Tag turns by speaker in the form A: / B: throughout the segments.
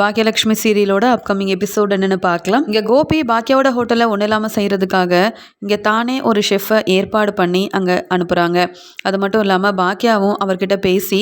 A: Baakiyalakshmi சீரியலோட upcoming episode என்னென்னு பார்க்கலாம். இங்கே கோபி பாக்கியாவோட ஹோட்டலில் ஒன்றும் இல்லாமல் செய்கிறதுக்காக இங்கே தானே ஒரு ஷெஃப்பை ஏற்பாடு பண்ணி அங்கே அனுப்புகிறாங்க அது மட்டும் இல்லாமல் பாக்கியாவும் அவர்கிட்ட பேசி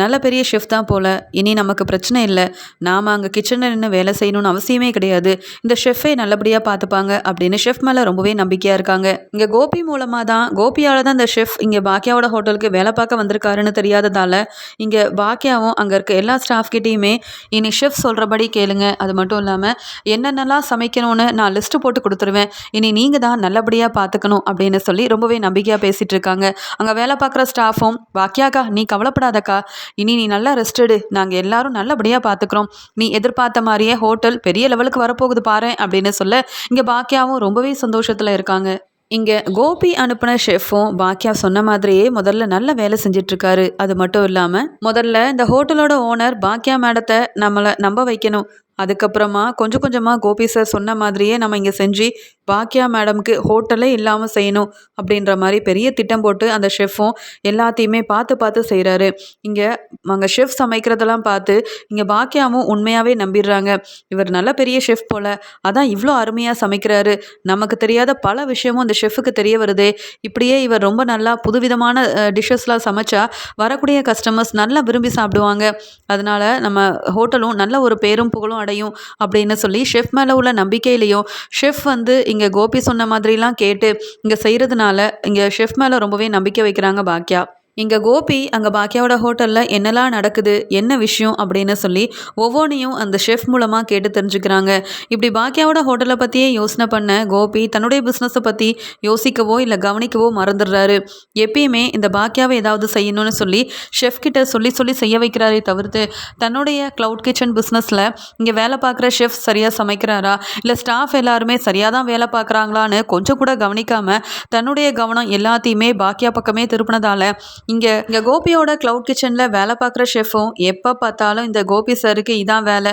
A: நல்ல பெரிய ஷெஃப் தான் போல் இனி நமக்கு பிரச்சனை இல்லை. நாம் அங்கே கிச்சனில் நின்று வேலை செய்யணும்னு அவசியமே கிடையாது. இந்த ஷெஃப்பை நல்லபடியாக பார்த்துப்பாங்க அப்படின்னு ஷெஃப் மேலே ரொம்பவே நம்பிக்கையாக இருக்காங்க. இங்கே கோபி மூலமாக தான் கோபியால் தான் இந்த ஷெஃப் இங்கே பாக்கியாவோட ஹோட்டலுக்கு வேலை பார்க்க வந்திருக்காருன்னு தெரியாததால் இங்கே பாக்கியாவும் அங்கே இருக்க எல்லா ஸ்டாஃப் கிட்டேயுமே இனி ஷெஃப் சொல்கிறபடி கேளுங்க. அது மட்டும் இல்லாமல் என்னென்னலாம் சமைக்கணும்னு நான் லிஸ்ட்டு போட்டு கொடுத்துருவேன். இனி நீங்கள் தான் நல்லபடியாக பார்த்துக்கணும் அப்படின்னு சொல்லி ரொம்பவே நம்பிக்கையாக பேசிகிட்டு இருக்காங்க. அங்கே வேலை பார்க்குற ஸ்டாஃபும் வாக்கியாக்கா நீ கவலைப்படாதக்கா. இனி நீ நல்லா ரெஸ்ட் எடு. நாங்கள் எல்லாரும் நல்லபடியாக பார்த்துக்குறோம் நீ எதிர்பார்த்த மாதிரியே ஹோட்டல் பெரிய லெவலுக்கு வரப்போகுது பாரு அப்படின்னு சொல்ல இங்கே பாக்கியாவும் ரொம்பவே சந்தோஷத்தில் இருக்காங்க. இங்கே கோபி அனுப்பின ஷெஃப்பும் பாக்கியா சொன்ன மாதிரியே முதல்ல நல்ல வேலை செஞ்சிட்ருக்காரு. அது மட்டும் இல்லாமல் முதல்ல இந்த ஹோட்டலோட ஓனர் பாக்கியா மேடத்தை நம்மளை நம்ப வைக்கணும். அதுக்கப்புறமா கொஞ்சம் கொஞ்சமாக கோபி சார் சொன்ன மாதிரியே நம்ம இங்கே செஞ்சு பாக்கியா மேடம்க்கு ஹோட்டலே இல்லாமல் செய்யணும் அப்படின்ற மாதிரி பெரிய திட்டம் போட்டு அந்த ஷெஃப்பும் எல்லாத்தையுமே பார்த்து பார்த்து செய்கிறாரு இங்கே அங்கே ஷெஃப் சமைக்கிறதெல்லாம் பார்த்து இங்கே பாக்கியாவும் உண்மையாகவே நம்பிடுறாங்க. இவர் நல்ல பெரிய ஷெஃப் போல். அதான் இவ்வளோ அருமையாக சமைக்கிறாரு. நமக்கு தெரியாத பல விஷயமும் அந்த ஷெஃபுக்கு தெரிய வருதே. இப்படியே இவர் ரொம்ப நல்லா புதுவிதமான டிஷ்ஷஸ்லாம் சமைச்சா வரக்கூடிய கஸ்டமர்ஸ் நல்லா விரும்பி சாப்பிடுவாங்க. அதனால நம்ம ஹோட்டலும் நல்ல ஒரு பேரும் புகழும் அடையும் அப்படின்னு சொல்லி ஷெஃப் மேலே உள்ள நம்பிக்கையிலையும் ஷெஃப் வந்து இங்கே கோபி சொன்ன மாதிரிலாம் கேட்டு இங்கே செய்கிறதுனால இங்கே ஷெஃப் மேலே ரொம்பவே நம்பிக்கை வைக்கிறாங்க பாக்கியா இங்கே கோபி அங்கே பாக்கியாவோட ஹோட்டலில் என்னெல்லாம் நடக்குது என்ன விஷயம் அப்படின்னு சொல்லி ஒவ்வொன்றையும் அந்த ஷெஃப் மூலமாக கேட்டு தெரிஞ்சுக்கிறாங்க. இப்படி பாக்கியாவோட ஹோட்டலை பற்றியே யோசனை பண்ண கோபி தன்னுடைய பிஸ்னஸை பற்றி யோசிக்கவோ இல்லை கவனிக்கவோ மறந்துடுறாரு. எப்பயுமே இந்த பாக்கியாவை ஏதாவது செய்யணும்னு சொல்லி ஷெஃப் கிட்ட சொல்லி சொல்லி செய்ய வைக்கிறாரே தவிர்த்து தன்னுடைய க்ளவுட் கிச்சன் பிஸ்னஸில் இங்கே வேலை பார்க்குற ஷெஃப் சரியாக சமைக்கிறாரா? இல்லை ஸ்டாஃப் எல்லாருமே சரியாக தான் வேலை பார்க்குறாங்களான்னு கொஞ்சம் கூட கவனிக்காமல் தன்னுடைய கவனம் எல்லாத்தையுமே பாக்கியா பக்கமே திருப்பினதால இங்கே இங்கே கோபியோட க்ளவுட் கிச்சனில் வேலை பார்க்குற ஷெஃபும் எப்போ பார்த்தாலும் இந்த கோபி சாருக்கு இதான் வேலை.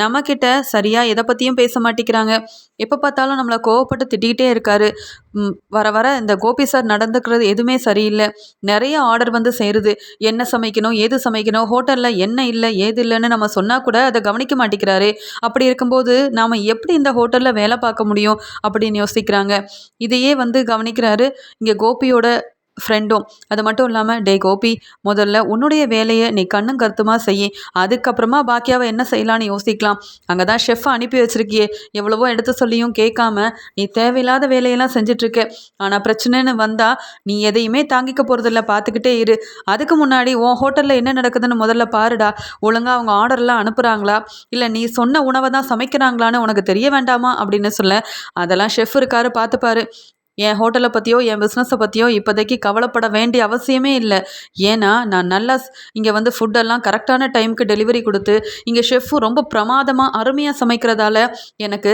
A: நம்மக்கிட்ட சரியாக எதை பற்றியும் பேச மாட்டேங்கிறாங்க. எப்போ பார்த்தாலும் நம்மளை கோவப்பட்டு திட்டிகிட்டே இருக்காரு. வர வர இந்த கோபி சார் நடந்துக்கிறது எதுவுமே சரியில்லை. நிறைய ஆர்டர் வந்து சேருது. என்ன சமைக்கணும் ஏது சமைக்கணும் ஹோட்டலில் என்ன இல்லை ஏது இல்லைன்னு நம்ம சொன்னால் கூட அதை கவனிக்க மாட்டேங்கிறாரு. அப்படி இருக்கும்போது நாம் எப்படி இந்த ஹோட்டலில் வேலை பார்க்க முடியும் அப்படின்னு யோசிக்கிறாங்க. இதையே வந்து கவனிக்கிறாரு இங்கே கோபியோட ஃப்ரெண்டும் அது மட்டும் இல்லாமல் டே கோபி முதல்ல உன்னுடைய வேலையை நீ கண்ணும் கருத்துமாக செய்ய. அதுக்கப்புறமா பாக்கியாவை என்ன செய்யலான்னு யோசிக்கலாம். அங்கே தான் ஷெஃப்பை அனுப்பி வச்சிருக்கியே. எவ்வளவோ எடுத்து சொல்லியும் கேட்காம நீ தேவையில்லாத வேலையெல்லாம் செஞ்சிட்ருக்க. ஆனால் பிரச்சனைன்னு வந்தால் நீ எதையுமே தாங்கிக்க போகிறதில்ல பார்த்துக்கிட்டே இரு. அதுக்கு முன்னாடி உன் ஹோட்டலில் என்ன நடக்குதுன்னு முதல்ல பாருடா. ஒழுங்காக அவங்க ஆர்டர்லாம் அனுப்புகிறாங்களா இல்லை நீ சொன்ன உணவை தான் சமைக்கிறாங்களான்னு உனக்கு தெரிய வேண்டாமா? அப்படின்னு சொல்ல அதெல்லாம் ஷெஃப் இருக்காரு பார்த்துப்பாரு என் ஹோட்டலை பற்றியோ என் பிஸ்னஸை பற்றியோ இப்போதைக்கு கவலைப்பட வேண்டிய அவசியமே இல்லை. ஏன்னா நான் நல்லா இங்கே வந்து ஃபுட்டெல்லாம் கரெக்டான டைமுக்கு டெலிவரி கொடுத்து இங்கே ஷெஃப்பும் ரொம்ப பிரமாதமாக அருமையாக சமைக்கிறதால எனக்கு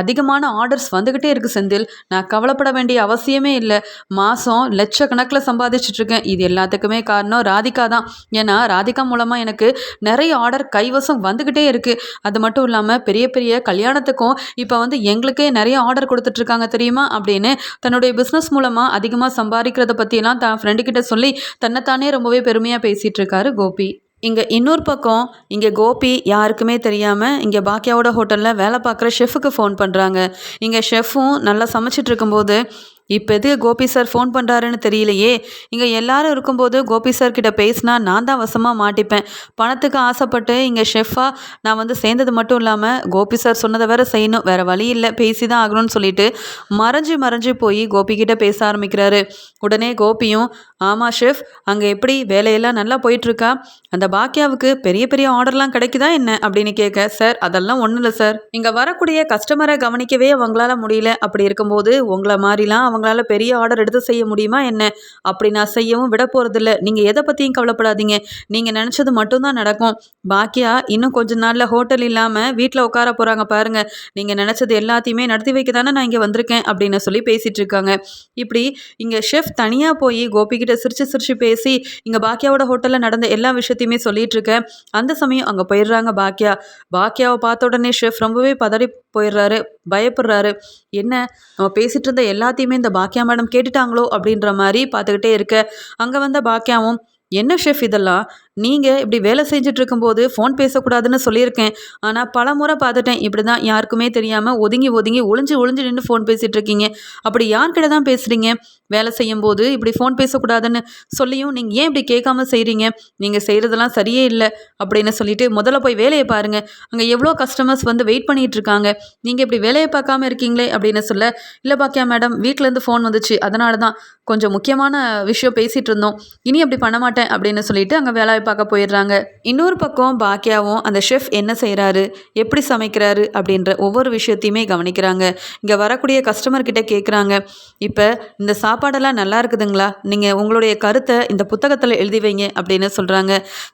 A: அதிகமான ஆர்டர்ஸ் வந்துக்கிட்டே இருக்குது செந்தில். நான் கவலைப்பட வேண்டிய அவசியமே இல்லை. மாதம் லட்சக்கணக்கில் சம்பாதிச்சிட்ருக்கேன். இது எல்லாத்துக்குமே காரணம் ராதிகா தான். ஏன்னா ராதிகா மூலமாக எனக்கு நிறைய ஆர்டர் கைவசம் வந்துக்கிட்டே இருக்குது அது மட்டும் இல்லாமல் பெரிய பெரிய கல்யாணத்துக்கும் இப்போ வந்து எங்களுக்கே நிறைய ஆர்டர் கொடுத்துட்ருக்காங்க தெரியுமா? அப்படின்னு தன்னுடைய பிஸ்னஸ் மூலமாக அதிகமாக சம்பாதிக்கிறத பற்றியெல்லாம் தான் ஃப்ரெண்டுக்கிட்ட சொல்லி தன்னைத்தானே ரொம்பவே பெருமையாக பேசிகிட்டு இருக்காரு கோபி. இங்கே இன்னொரு பக்கம் இங்கே கோபி யாருக்குமே தெரியாமல் இங்கே பாக்கியாவோட ஹோட்டலில் வேலை பார்க்குற ஷெஃபுக்கு ஃபோன் பண்ணுறாங்க இங்கே ஷெஃப்பும் நல்லா சமைச்சிட்டு இருக்கும்போது இப்போ எது கோபி சார் ஃபோன் பண்ணுறாருன்னு தெரியலையே? இங்கே எல்லாரும் இருக்கும்போது கோபி சார் கிட்ட பேசினா நான் தான் வசமாக மாட்டிப்பேன். பணத்துக்கு ஆசைப்பட்டு இங்கே ஷெஃபாக நான் வந்து சேர்ந்தது மட்டும் இல்லாமல் கோபி சார் சொன்னதை வேற செய்யணும். வேறு வழி இல்லை. பேசி தான் ஆகணும்னு சொல்லிட்டு மறைஞ்சு மறைஞ்சு போய் கோபி கிட்ட பேச ஆரம்பிக்கிறாரு. உடனே கோபியும் ஆமாம் ஷெஃப் அங்கே எப்படி வேலையெல்லாம் நல்லா போயிட்டுருக்கா? அந்த பாக்கியாவுக்கு பெரிய பெரிய ஆர்டர்லாம் கிடைக்குதா என்ன? அப்படின்னு கேட்க சார் அதெல்லாம் ஒன்றும் இல்லை சார். இங்கே வரக்கூடிய கஸ்டமரை கவனிக்கவே அவங்களால முடியல. அப்படி இருக்கும்போது உங்களை மாதிரிலாம் அவங்களால பெரிய ஆர்டர் எடுத்து செய்ய முடியுமா என்ன? அப்படி நான் செய்யவும் விட போகிறதில்ல நீங்கள் எதை பற்றியும் கவலைப்படாதீங்க. நீங்கள் நினச்சது மட்டும்தான் நடக்கும். பாக்கியா இன்னும் கொஞ்ச நாளில் ஹோட்டல் இல்லாமல் வீட்டில் உட்கார போகிறாங்க பாருங்கள் நீங்கள் நினச்சது எல்லாத்தையுமே நடத்தி வைக்க தானே நான் இங்கே வந்திருக்கேன் அப்படின்னு சொல்லி பேசிகிட்டு இருக்காங்க. இப்படி இங்கே ஷெஃப் தனியாக போய் கோபிக்கிட்ட சிரிச்சு சிரிச்சு பேசி இங்கே பாக்கியாவோட ஹோட்டலில் நடந்த எல்லா விஷயத்தையுமே சொல்லிட்டு இருக்கேன் அந்த சமயம் அங்கே போயிடுறாங்க பாக்கியா. பாக்கியாவை பார்த்த உடனே ஷெஃப் ரொம்பவே பதறி போயிடுறாரு பயப்படுறாரு. என்ன? நம்ம பேசிட்டு இருந்த எல்லாத்தையுமே இந்த பாக்கியா மேடம் கேட்டுட்டாங்களோ அப்படின்ற மாதிரி பார்த்துக்கிட்டே இருக்க. அங்கே வந்த பாக்கியாவும் என்ன ஷெஃப் இதெல்லாம்? நீங்கள் இப்படி வேலை செஞ்சுட்டு இருக்கும்போது ஃபோன் பேசக்கூடாதுன்னு சொல்லியிருக்கேன். ஆனால் பல முறை பார்த்துட்டேன். இப்படி தான் யாருக்குமே தெரியாமல் ஒதுங்கி ஒதுங்கி ஒளிஞ்சு ஒளிஞ்சு நின்று ஃபோன் பேசிகிட்டு இருக்கீங்க அப்படி யார்கிட்ட தான் பேசுகிறீங்க வேலை செய்யும்போது இப்படி ஃபோன் பேசக்கூடாதுன்னு சொல்லியும் நீங்கள் ஏன் இப்படி கேட்காம செய்கிறீங்க நீங்கள் செய்கிறதெல்லாம் சரியே இல்லை அப்படின்னு சொல்லிட்டு முதல்ல போய் வேலையை பாருங்கள் அங்கே எவ்வளோ கஸ்டமர்ஸ் வந்து வெயிட் பண்ணிகிட்டு இருக்காங்க நீங்கள் இப்படி வேலையை பார்க்காம இருக்கீங்களே அப்படின்னு சொல்ல இல்லை பாக்கியா மேடம் வீட்டிலேருந்து ஃபோன் வந்துச்சு. அதனால தான் கொஞ்சம் முக்கியமான விஷயம் பேசிகிட்டு இருந்தோம் இனி அப்படி பண்ண மாட்டேன். அப்படின்னு சொல்லிட்டு அங்கே வேலை பார்க்க போயிடுறாங்க. இன்னொரு பக்கம் பாக்கியாவும் அந்த ஷெஃப் என்ன செய்கிறாரு எப்படி சமைக்கிறாரு? அப்படின்ற ஒவ்வொரு விஷயத்தையுமே கவனிக்கிறாங்க. இங்கே வரக்கூடிய கஸ்டமர்கிட்ட கேட்குறாங்க இப்போ இந்த சாப்பாடெல்லாம் நல்லா இருக்குதுங்களா? நீங்கள் உங்களுடைய கருத்தை இந்த புத்தகத்தில் எழுதி வைங்க அப்படின்னு சொல்கிறாங்க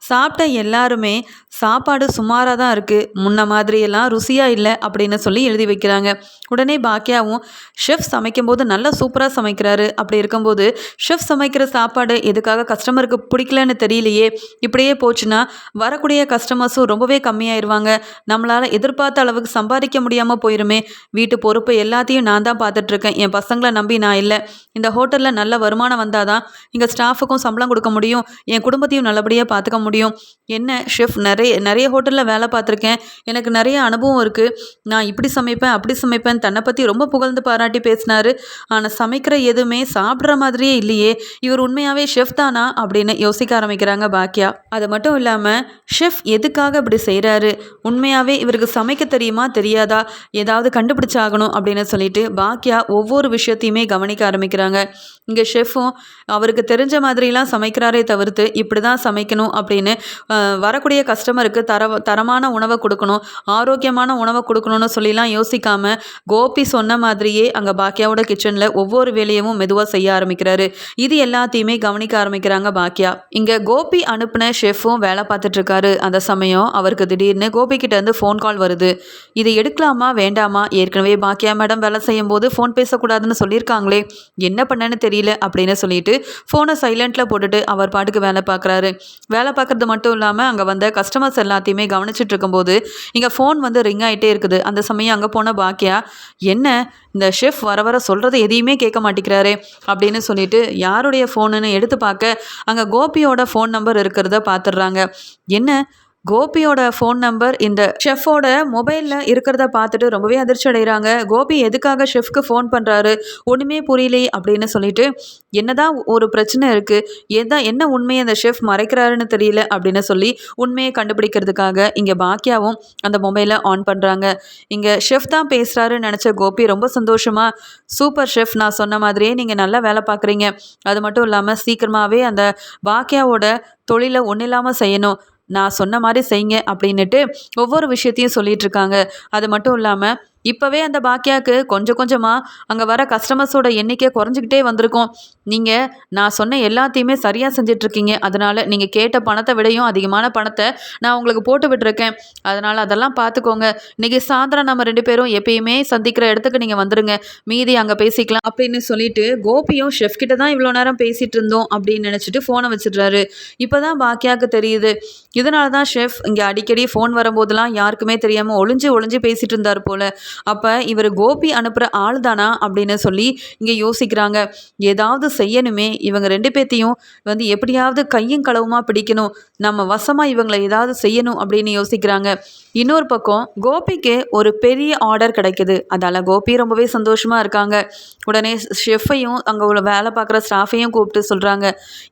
A: சாப்பிட்ட எல்லாருமே சாப்பாடு சுமாராக தான் இருக்குது முன்ன மாதிரியெல்லாம் ருசியாக இல்லை அப்படின்னு சொல்லி எழுதி வைக்கிறாங்க. உடனே பாக்கியாவும் ஷெஃப் சமைக்கும்போது நல்லா சூப்பராக சமைக்கிறாரு. அப்படி இருக்கும்போது ஷெஃப் சமைக்கிற சாப்பாடு எதுக்காக கஸ்டமருக்கு பிடிக்கலன்னு தெரியலையே. இப்படியே போச்சுன்னா வரக்கூடிய கஸ்டமர்ஸும் ரொம்பவே கம்மியாயிருவாங்க. நம்மளால் எதிர்பார்த்த அளவுக்கு சம்பாதிக்க முடியாமல் போயிருமே. வீட்டு பொறுப்பு எல்லாத்தையும் நான் தான் பார்த்துட்ருக்கேன். என் பசங்களை நம்பி நான் இல்லை. இந்த ஹோட்டலில் நல்ல வருமானம் வந்தால் தான் இங்கே ஸ்டாஃபுக்கும் சம்பளம் கொடுக்க முடியும். என் குடும்பத்தையும் நல்லபடியாக பார்த்துக்க முடியும். என்ன ஷெஃப் நிறைய நிறைய ஹோட்டலில் வேலை பார்த்துருக்கேன். எனக்கு நிறைய அனுபவம் இருக்குது நான் இப்படி சமைப்பேன் அப்படி சமைப்பேன். தன்னை பற்றி ரொம்ப புகழ்ந்து பாராட்டி பேசினாரு. ஆனால் சமைக்கிற எதுவுமே சாப்பிட்ற மாதிரியே இல்லையே. இவர் உண்மையாகவே ஷெஃப் தானா அப்படின்னு யோசிக்க ஆரம்பிக்கிறாங்க பாக்கியா. அது மட்டும் இல்லாமல் ஷெஃப் எதுக்காக இப்படி செய்கிறாரு உண்மையாகவே இவருக்கு சமைக்க தெரியுமா? தெரியாதா? ஏதாவது கண்டுபிடிச்சாகணும் அப்படின்னு சொல்லிட்டு பாக்கியா ஒவ்வொரு விஷயத்தையுமே கவனிக்க ஆரம்பிக்கிறாங்க. இங்கே ஷெஃபும் அவருக்கு தெரிஞ்ச மாதிரிலாம் சமைக்கிறாரே தவிர்த்து இப்படி தான் சமைக்கணும் அப்படின்னு வரக்கூடிய கஸ்டமருக்கு தர தரமான உணவை கொடுக்கணும் ஆரோக்கியமான உணவை கொடுக்கணும்னு சொல்லிலாம் யோசிக்காம கோபி சொன்ன மாதிரியே அங்கே பாக்கியாவோட கிச்சனில் ஒவ்வொரு வேலையும் மெதுவாக செய்ய ஆரம்பிக்கிறாரு. இது எல்லாத்தையுமே கவனிக்க ஆரம்பிக்கிறாங்க பாக்கியா இங்கே கோபி அனுப்பின ஷெஃபும் வேலை பார்த்துட்டு இருக்காரு அந்த சமயம் அவருக்கு திடீர்னு கோபி கிட்ட இருந்து ஃபோன் கால் வருது. இதை எடுக்கலாமா வேண்டாமா? ஏற்கனவே பாக்கியா மேடம் வேலை செய்யும் போது ஃபோன் பேசக்கூடாதுன்னு சொல்லியிருக்காங்களே. என்ன பண்ணேன்னு தெரியும் தெரியல அப்படின்னு சொல்லிட்டு ஃபோனை சைலண்ட்டில் போட்டுட்டு அவர் பாட்டுக்கு வேலை பார்க்குறாரு. வேலை பார்க்குறது மட்டும் இல்லாமல் அங்கே வந்த கஸ்டமர்ஸ் எல்லாத்தையுமே கவனிச்சிட்டு இருக்கும்போது இங்கே ஃபோன் வந்து ரிங் ஆகிட்டே இருக்குது. அந்த சமயம் அங்கே போன பாக்கியா என்ன? இந்த ஷெஃப் வர வர சொல்கிறத எதையுமே கேட்க மாட்டேங்கிறாரு அப்படின்னு சொல்லிட்டு யாருடைய ஃபோனுன்னு எடுத்து பார்க்க அங்கே கோபியோட ஃபோன் நம்பர் இருக்கிறத பார்த்துடுறாங்க. என்ன? கோபியோட ஃபோன் நம்பர் இந்த ஷெஃபோட மொபைலில் இருக்கிறத பார்த்துட்டு ரொம்பவே அதிர்ச்சி அடைகிறாங்க. கோபி எதுக்காக ஷெஃப்க்கு ஃபோன் பண்ணுறாரு ஒன்றுமே புரியலே அப்படின்னு சொல்லிட்டு என்னதான் ஒரு பிரச்சனை இருக்குது எதான் என்ன உண்மையை அந்த ஷெஃப் மறைக்கிறாருன்னு தெரியல அப்படின்னு சொல்லி உண்மையை கண்டுபிடிக்கிறதுக்காக இங்கே பாக்கியாவும் அந்த மொபைலை ஆன் பண்ணுறாங்க இங்கே ஷெஃப் தான் பேசுகிறாருன்னு நினச்ச கோபி ரொம்ப சந்தோஷமாக சூப்பர் ஷெஃப் நான் சொன்ன மாதிரியே நீங்கள் நல்லா வேலை பார்க்குறீங்க அது மட்டும் இல்லாமல் சீக்கிரமாகவே அந்த பாக்கியாவோட தொழிலை ஒன்றும் இல்லாமல் செய்யணும். நான் சொன்ன மாதிரி செய்யுங்க அப்படின்னுட்டு ஒவ்வொரு விஷயத்தையும் சொல்லிகிட்ருக்காங்க அது மட்டும் இல்லாமல் இப்போவே அந்த பாக்கியாவுக்கு கொஞ்சம் கொஞ்சமாக அங்கே வர கஸ்டமர்ஸோட எண்ணிக்கை குறைஞ்சிக்கிட்டே வந்திருக்கும். நீங்கள் நான் சொன்ன எல்லாத்தையுமே சரியாக செஞ்சிட்ருக்கீங்க. அதனால் நீங்கள் கேட்ட பணத்தை விடையும் அதிகமான பணத்தை நான் உங்களுக்கு போட்டு விட்டுருக்கேன். அதனால் அதெல்லாம் பார்த்துக்கோங்க இன்றைக்கி சாயந்தரம் நம்ம ரெண்டு பேரும் எப்பயுமே சந்திக்கிற இடத்துக்கு நீங்கள் வந்துடுங்க மீதி அங்கே பேசிக்கலாம் அப்படின்னு சொல்லிட்டு கோபியும் ஷெஃப் கிட்ட தான் இவ்வளோ நேரம் பேசிகிட்டு இருந்தோம் அப்படின்னு நினச்சிட்டு ஃபோனை வச்சிடுறாரு. இப்போ தான் பாக்கியாவுக்கு தெரியுது. இதனால தான் ஷெஃப் இங்கே அடிக்கடி ஃபோன் வரும்போதெல்லாம் யாருக்குமே தெரியாமல் ஒளிஞ்சு ஒளிஞ்சு பேசிகிட்டு இருந்தார் போல். அப்போ இவர் கோபி அனுப்புகிற ஆள் தானா அப்படின்னு சொல்லி இங்கே யோசிக்கிறாங்க. ஏதாவது செய்யணுமே இவங்க ரெண்டு பேர்த்தையும் வந்து எப்படியாவது கையும் களவுமா பிடிக்கணும். நம்ம வசமாக இவங்களை ஏதாவது செய்யணும் அப்படின்னு யோசிக்கிறாங்க. இன்னொரு பக்கம் கோபிக்கு ஒரு பெரிய ஆர்டர் கிடைக்குது. அதால் கோபி ரொம்பவே சந்தோஷமாக இருக்காங்க. உடனே ஷெஃப்பையும் அங்கே உள்ள வேலை பார்க்குற ஸ்டாஃபையும் கூப்பிட்டு சொல்கிறாங்க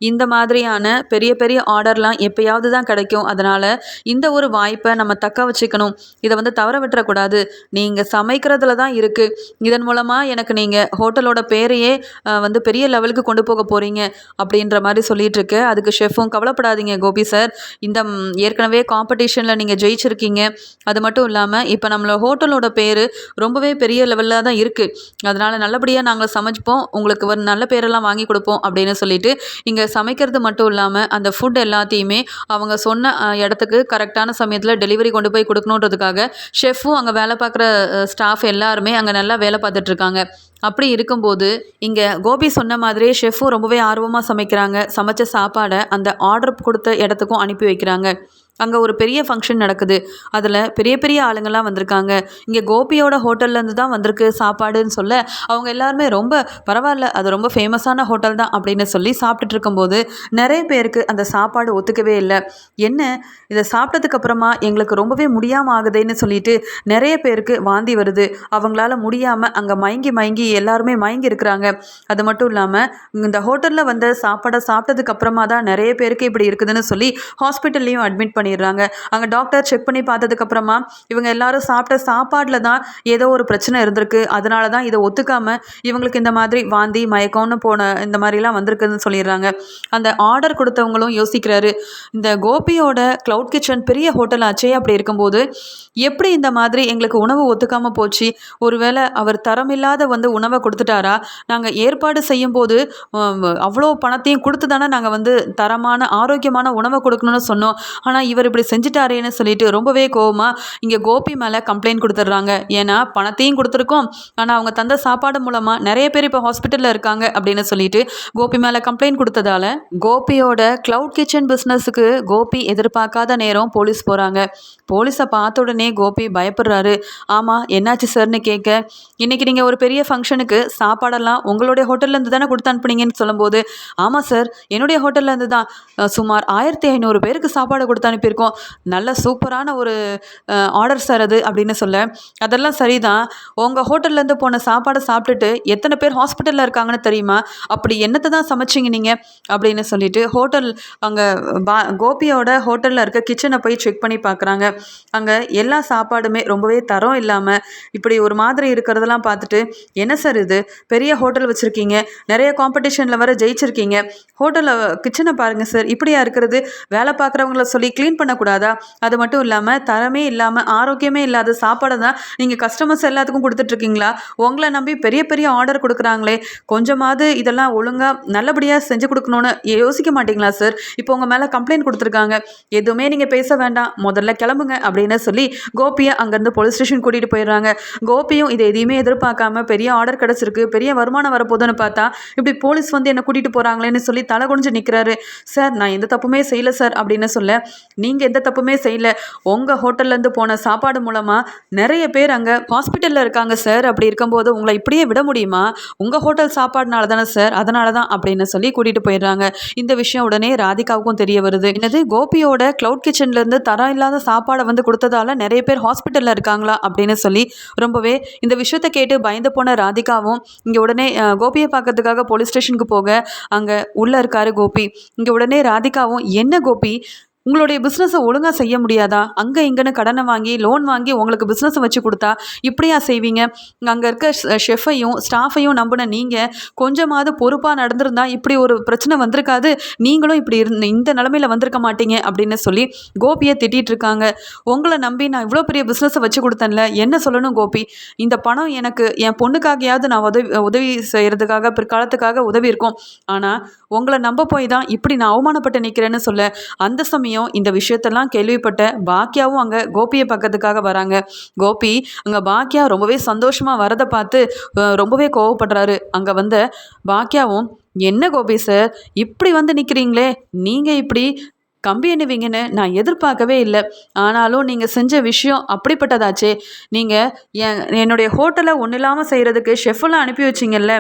A: இந்த மாதிரியான பெரிய பெரிய ஆர்டர்லாம் எப்பயாவது தான் கிடைக்கும். அதனால் இந்த ஒரு வாய்ப்பை நம்ம தக்க வச்சுக்கணும். இதை வந்து தவற விட்டுறக்கூடாது. நீங்கள் சமைக்கிறதுல தான் இருக்குது இதன் மூலமாக எனக்கு நீங்கள் ஹோட்டலோட பேரையே வந்து பெரிய லெவலுக்கு கொண்டு போக போகிறீங்க அப்படின்ற மாதிரி சொல்லிட்டு இருக்கு. அதுக்கு ஷெஃப்பும் கவலைப்படாதீங்க கோபி சார். இந்த ஏற்கனவே காம்படிஷனில் நீங்கள் ஜெயிச்சிருக்கீங்க. அது மட்டும் இல்லாமல் இப்போ நம்மளோட ஹோட்டலோட பேர் ரொம்பவே பெரிய லெவலில் தான் இருக்குது அதனால் நல்லபடியாக நாங்கள் சமைப்போம் உங்களுக்கு ஒரு நல்ல பேரெல்லாம் வாங்கி கொடுப்போம் அப்படின்னு சொல்லிட்டு இங்கே சமைக்கிறது மட்டும் இல்லாமல் அந்த ஃபுட் எல்லாத்தையுமே அவங்க சொன்ன இடத்துக்கு கரெக்டான சமயத்தில் டெலிவரி கொண்டு போய் கொடுக்கணுன்றதுக்காக ஷெஃப்பும் அங்கே வேலை பார்க்குற ஸ்டாஃப் எல்லாருமே அங்கே நல்லா வேலை பார்த்துட்ருக்காங்க அப்படி இருக்கும்போது இங்கே கோபி சொன்ன மாதிரியே ஷெஃப்பும் ரொம்பவே ஆர்வமாக சமைக்கிறாங்க. சமைச்ச சாப்பாடை அந்த ஆர்டர் கொடுத்த இடத்துக்கும் அனுப்பி வைக்கிறாங்க. அங்கே ஒரு பெரிய ஃபங்க்ஷன் நடக்குது. அதில் பெரிய பெரிய ஆளுங்கள்லாம் வந்திருக்காங்க. இங்கே கோபியோட ஹோட்டல்லேருந்து தான் வந்திருக்கு சாப்பாடுன்னு சொல்ல அவங்க எல்லாருமே ரொம்ப பரவாயில்ல அது ரொம்ப ஃபேமஸான ஹோட்டல் தான் அப்படின்னு சொல்லி சாப்பிட்டுட்டு இருக்கும்போது நிறைய பேருக்கு அந்த சாப்பாடு ஒத்துக்கவே இல்லை. என்ன? இதை சாப்பிட்டதுக்கப்புறமா எங்களுக்கு ரொம்பவே முடியாமல் ஆகுதேன்னு சொல்லிட்டு நிறைய பேருக்கு வாந்தி வருது. அவங்களால முடியாமல் அங்கே மயங்கி மயங்கி எல்லாருமே மயங்கி இருக்கிறாங்க. அது மட்டும் இல்லாமல் இந்த ஹோட்டலில் வந்த சாப்பாடை சாப்பிட்டதுக்கப்புறமா தான் நிறைய பேருக்கு இப்படி இருக்குதுன்னு சொல்லி ஹாஸ்பிட்டல்லையும் அட்மிட் பண்ணி பண்ணிடுறாங்க. அங்கே டாக்டர் செக் பண்ணி பார்த்ததுக்கப்புறமா இவங்க எல்லாரும் சாப்பிட்ட சாப்பாட்டில் தான் ஏதோ ஒரு பிரச்சனை இருந்திருக்கு. அதனால தான் இதை ஒத்துக்காமல் இவங்களுக்கு இந்த மாதிரி வாந்தி மயக்கம்னு போன இந்த மாதிரிலாம் வந்திருக்குதுன்னு சொல்லிடுறாங்க. அந்த ஆர்டர் கொடுத்தவங்களும் யோசிக்கிறாரு இந்த கோபியோட க்ளவுட் கிச்சன் பெரிய ஹோட்டல் ஆச்சே அப்படி இருக்கும்போது எப்படி இந்த மாதிரி எங்களுக்கு உணவு ஒத்துக்காமல் போச்சு? ஒருவேளை அவர் தரமில்லாத வந்து உணவை கொடுத்துட்டாரா? நாங்கள் ஏற்பாடு செய்யும்போது அவ்வளோ பணத்தையும் கொடுத்து தானே நாங்கள் வந்து தரமான ஆரோக்கியமான உணவை கொடுக்கணும்னு சொன்னோம். ஆனால் இவர் இப்படி செஞ்சிட்டாரேன்னு சொல்லிட்டு ரொம்பவே கோவமாக இங்கே கோபி மேலே கம்ப்ளைண்ட் கொடுத்துட்றாங்க. ஏன்னா பணத்தையும் கொடுத்துருக்கோம். ஆனால் அவங்க தந்த சாப்பாடு மூலமாக நிறைய பேர் இப்போ ஹாஸ்பிட்டலில் இருக்காங்க அப்படின்னு சொல்லிட்டு கோபி மேலே கம்ப்ளைண்ட் கொடுத்ததால கோபியோட க்ளவுட் கிச்சன் பிஸ்னஸுக்கு கோபி எதிர்பார்க்காத நேரம் போலீஸ் போகிறாங்க போலீஸை பார்த்த உடனே கோபி பயப்படுறாரு. ஆமாம் என்னாச்சு சார்னு கேட்க இன்றைக்கி நீங்கள் ஒரு பெரிய ஃபங்க்ஷனுக்கு சாப்பாடெல்லாம் உங்களுடைய ஹோட்டல்லேருந்து தானே கொடுத்து அனுப்புனீங்கன்னு சொல்லும்போது ஆமாம் சார் என்னுடைய ஹோட்டல்லேருந்து தான். சுமார் ஆயிரத்தி ஐநூறு பேருக்கு சாப்பாடு கொடுத்து அனுப்பி அனுப்பியிருக்கோம் நல்ல சூப்பரான ஒரு ஆர்டர் சார் அது அப்படின்னு சொல்ல அதெல்லாம் சரிதான். உங்கள் ஹோட்டல்லேருந்து போன சாப்பாடை சாப்பிட்டுட்டு எத்தனை பேர் ஹாஸ்பிட்டலில் இருக்காங்கன்னு தெரியுமா? அப்படி என்னத்தை தான் சமைச்சிங்க நீங்கள் அப்படின்னு சொல்லிட்டு ஹோட்டல் அங்கே பா கோபியோட ஹோட்டலில் இருக்க கிச்சனை போய் செக் பண்ணி பார்க்குறாங்க அங்கே எல்லா சாப்பாடுமே ரொம்பவே தரம் இல்லாமல் இப்படி ஒரு மாதிரி இருக்கிறதெல்லாம் பார்த்துட்டு என்ன சார் இது? பெரிய ஹோட்டல் வச்சுருக்கீங்க. நிறைய காம்படிஷனில் வர ஜெயிச்சிருக்கீங்க. ஹோட்டலில் கிச்சனை பாருங்கள் சார் இப்படியா இருக்கிறது? வேலை பார்க்குறவங்கள சொல்லி க்ளீன் பண்ணக்கூடாதா? அது மட்டும் இல்லாமல் தரமே இல்லாமல் ஆரோக்கியமே இல்லாத சாப்பாடை தான் நீங்கள் கஸ்டமர்ஸ் எல்லாத்துக்கும் கொடுத்துட்ருக்கீங்களா? உங்களை நம்பி பெரிய பெரிய ஆர்டர் கொடுக்குறாங்களே கொஞ்சமாவது இதெல்லாம் ஒழுங்காக நல்லபடியாக செஞ்சு கொடுக்கணும்னு யோசிக்க மாட்டிங்களா சார் இப்போ உங்கள் மேலே கம்ப்ளைண்ட் கொடுத்துருக்காங்க. எதுவுமே நீங்கள் பேச வேண்டாம் முதல்ல கிளம்புங்க அப்படின்னு சொல்லி கோபியை அங்கேருந்து போலீஸ் ஸ்டேஷன் கூட்டிகிட்டு போயிடுறாங்க. கோபியும் இதை எதையுமே எதிர்பார்க்காம பெரிய ஆர்டர் கிடச்சிருக்கு பெரிய வருமானம் வரப்போகுதுன்னு பார்த்தா இப்படி போலீஸ் வந்து என்னை கூட்டிகிட்டு போகிறாங்களேன்னு சொல்லி தலை குனிஞ்சு நிற்கிறாரு சார் நான் எந்த தப்புமே செய்யல சார் அப்படின்னு சொல்ல நீங்கள் எந்த தப்புமே செய்யல. உங்கள் ஹோட்டல்லேருந்து போன சாப்பாடு மூலமாக நிறைய பேர் அங்கே ஹாஸ்பிட்டலில் இருக்காங்க சார் அப்படி இருக்கும்போது உங்களை இப்படியே விட முடியுமா? உங்கள் ஹோட்டல் சாப்பாடுனால தானே சார் அதனால தான் அப்படின்னு சொல்லி கூட்டிகிட்டு போயிடுறாங்க. இந்த விஷயம் உடனே ராதிகாவுக்கும் தெரிய வருது. என்னது கோபியோட க்ளவுட் கிச்சன்லேருந்து தரம் இல்லாத சாப்பாடை வந்து கொடுத்ததால நிறைய பேர் ஹாஸ்பிட்டலில் இருக்காங்களா? அப்படின்னு சொல்லி ரொம்பவே இந்த விஷயத்தை கேட்டு பயந்து போன ராதிகாவும் இங்கே உடனே கோபியை பார்க்கறதுக்காக போலீஸ் ஸ்டேஷனுக்கு போக அங்கே உள்ளே இருக்காரு கோபி. இங்கே உடனே ராதிகாவும் என்ன கோபி? உங்களுடைய பிஸ்னஸை ஒழுங்காக செய்ய முடியாதா? அங்கே இங்கேன்னு கடனை வாங்கி லோன் வாங்கி உங்களுக்கு பிஸ்னஸை வச்சு கொடுத்தா இப்படியா செய்வீங்க? அங்கே இருக்க ஷெஃபையும் ஸ்டாஃபையும் நம்பின நீங்கள் கொஞ்சமாவது பொறுப்பாக நடந்திருந்தா இப்படி ஒரு பிரச்சனை வந்திருக்காது. நீங்களும் இப்படி இருந்த இந்த நிலமையில வந்திருக்க மாட்டீங்க அப்படின்னு சொல்லி கோபியை திட்டிகிட்டு இருக்காங்க. உங்களை நம்பி நான் இவ்வளோ பெரிய பிஸ்னஸை வச்சு கொடுத்தேன்ல என்ன சொல்லணும் கோபி? இந்த பணம் எனக்கு என் பொண்ணுக்காகையாவது நான் உதவி உதவி செய்கிறதுக்காக பிற்காலத்துக்காக உதவி இருக்கும் ஆனால் உங்களை நம்ப போய் தான் இப்படி நான் அவமானப்பட்டு நிற்கிறேன்னு சொல்ல அந்த சமயம் இந்த விஷயத்தெல்லாம் கேள்விப்பட்ட பாக்கியாவும் அங்கே கோபியை பக்கத்துக்காக வராங்க. கோபி அங்கே பாக்கியா ரொம்பவே சந்தோஷமாக வரதை பார்த்து ரொம்பவே கோவப்படுறாரு. அங்கே வந்த பாக்கியாவும் என்ன கோபி சார் இப்படி வந்து நிற்கிறீங்களே நீங்கள் இப்படி கம்பி எண்ணுவீங்கன்னு நான் எதிர்பார்க்கவே இல்லை. ஆனாலும் நீங்கள் செஞ்ச விஷயம் அப்படிப்பட்டதாச்சே. நீங்கள் என் என்னுடைய ஹோட்டலை ஒன்றும் இல்லாமல் செய்கிறதுக்கு ஷெஃபெல்லாம் அனுப்பி வச்சிங்கல்ல.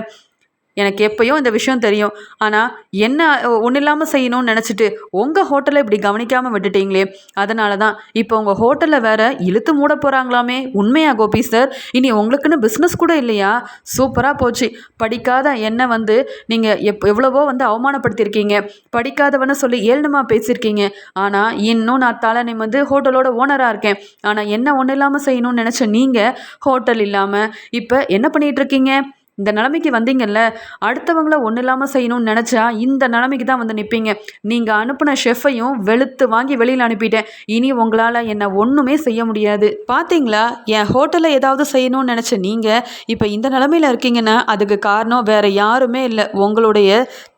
A: எனக்கு எப்பயோ இந்த விஷயம் தெரியும். ஆனால் என்ன ஒன்றும் இல்லாமல் செய்யணும்னு நினச்சிட்டு உங்கள் ஹோட்டலை இப்படி கவனிக்காமல் விட்டுட்டீங்களே? அதனால தான் இப்போ உங்கள் ஹோட்டலில் வேற இழுத்து மூட போகிறாங்களாமே உண்மையா கோபி சார் இனி உங்களுக்குன்னு பிஸ்னஸ் கூட இல்லையா? சூப்பராக போச்சு. படிக்காத என்னை வந்து நீங்கள் எப் எவ்வளவோ வந்து அவமானப்படுத்தியிருக்கீங்க. படிக்காதவன்னு சொல்லி ஏளனமாக பேசியிருக்கீங்க. ஆனால் இன்னும் நான் தலை நிமிந்து ஹோட்டலோட ஓனராக இருக்கேன். ஆனால் என்ன ஒன்றும் இல்லாமல் செய்யணும்னு நினச்ச நீங்கள் ஹோட்டல் இல்லாமல் இப்போ என்ன பண்ணிகிட்ருக்கீங்க இந்த நிலைமைக்கு வந்தீங்கல்ல அடுத்தவங்கள ஒன்றும் இல்லாமல் செய்யணும்னு நினச்சா இந்த நிலைமைக்கு தான் வந்து நிற்பீங்க நீங்கள் அனுப்பின ஷெஃப்பையும் வெளுத்து வாங்கி வெளியில் அனுப்பிட்டேன். இனி உங்களால் என்னை ஒன்றுமே செய்ய முடியாது. பார்த்தீங்களா என் ஹோட்டலில் ஏதாவது செய்யணும்னு நினச்ச நீங்கள் இப்போ இந்த நிலமையில இருக்கீங்கன்னா அதுக்கு காரணம் வேறு யாருமே இல்லை. உங்களுடைய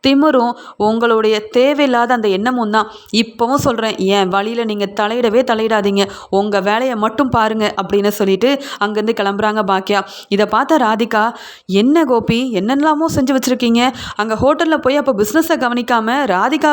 A: திமிரும் உங்களுடைய தேவையில்லாத அந்த எண்ணமும் தான். இப்போவும் சொல்கிறேன் என் வழியில் நீங்கள் தலையிடவே தலையிடாதீங்க. உங்கள் வேலையை மட்டும் பாருங்க அப்படின்னு சொல்லிட்டு அங்கேருந்து கிளம்புறாங்க பாக்கியா இதை பார்த்த ராதிகா என்ன கோபி என்னெல்லாமோ செஞ்சு வச்சுருக்கீங்க. அங்கே ஹோட்டலில் போய் அப்போ பிஸ்னஸை கவனிக்காமல் ராதிகா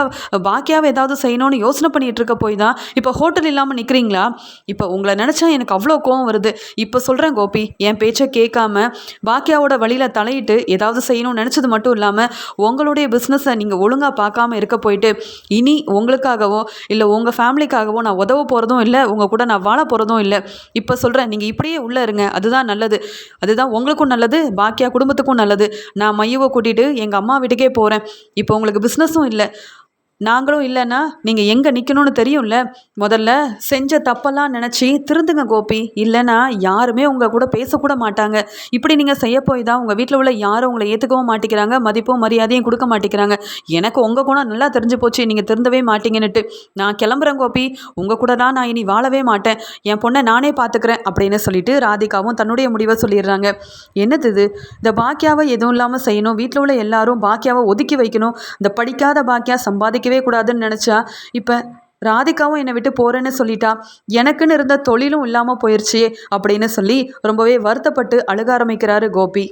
A: பாக்கியாவை ஏதாவது செய்யணும்னு யோசனை பண்ணிகிட்டு இருக்க போய் தான் இப்போ ஹோட்டல் இல்லாமல் நிற்கிறீங்களா இப்போ உங்களை நினச்சா எனக்கு அவ்வளோ கோவம் வருது. இப்போ சொல்கிறேன் கோபி என் பேச்சை கேட்காம பாக்கியாவோட வழியில் தலையிட்டு ஏதாவது செய்யணும்னு நினச்சது மட்டும் இல்லாமல் உங்களுடைய பிஸ்னஸை நீங்கள் ஒழுங்காக பார்க்காம இருக்க போயிட்டு இனி உங்களுக்காகவோ இல்லை உங்கள் ஃபேமிலிக்காகவோ நான் உதவ போகிறதும் இல்லை உங்கள் கூட நான் வாழ போகிறதும் இல்லை. இப்போ சொல்கிறேன் நீங்கள் இப்படியே உள்ளே இருங்க. அதுதான் நல்லது. அதுதான் உங்களுக்கும் நல்லது பாக்கியா குடும்பத்துக்கும் நல்லது. நான் மையவை கூட்டிகிட்டு எங்கள் அம்மா வீட்டுக்கே போகிறேன் இப்போ உங்களுக்கு பிஸ்னஸும் இல்லை. நாங்களும் இல்லைன்னா நீங்கள் எங்கே நிற்கணும்னு தெரியும்ல? முதல்ல செஞ்ச தப்பெல்லாம் நினச்சி திருந்துங்க கோபி. இல்லைன்னா யாருமே உங்கள் கூட பேசக்கூட மாட்டாங்க. இப்படி நீங்கள் செய்ய போய் தான் உங்கள் வீட்டில் உள்ள யாரும் உங்களை ஏற்றுக்கவும் மாட்டேங்கிறாங்க மதிப்பும் மரியாதையும் கொடுக்க மாட்டேங்கிறாங்க. எனக்கு உங்கள் குணம் நல்லா தெரிஞ்சு போச்சு நீங்கள் திருந்தவே மாட்டீங்கன்னுட்டு. நான் கிளம்புறேன் கோபி. உங்கள் கூட தான் நான் இனி வாழவே மாட்டேன். என் பொண்ணை நானே பார்த்துக்கிறேன் அப்படின்னு சொல்லிட்டு ராதிகாவும் தன்னுடைய முடிவை சொல்லிடுறாங்க. என்னது இது? இந்த பாக்கியாவை எதுவும் இல்லாமல் செய்யணும். வீட்டில் உள்ள எல்லாரும் பாக்கியாவை ஒதுக்கி வைக்கணும். இந்த படிக்காத பாக்கியா சம்பாதிக்கவே கூடாதுன்னு நினச்சா இப்போ ராதிகாவும் என்னை விட்டு போகிறேன்னு சொல்லிட்டா எனக்குன்னு இருந்த தொழிலும் இல்லாமல் போயிடுச்சு அப்படின்னு சொல்லி ரொம்பவே வருத்தப்பட்டு அழுக ஆரம்பிக்கிறாரு கோபி.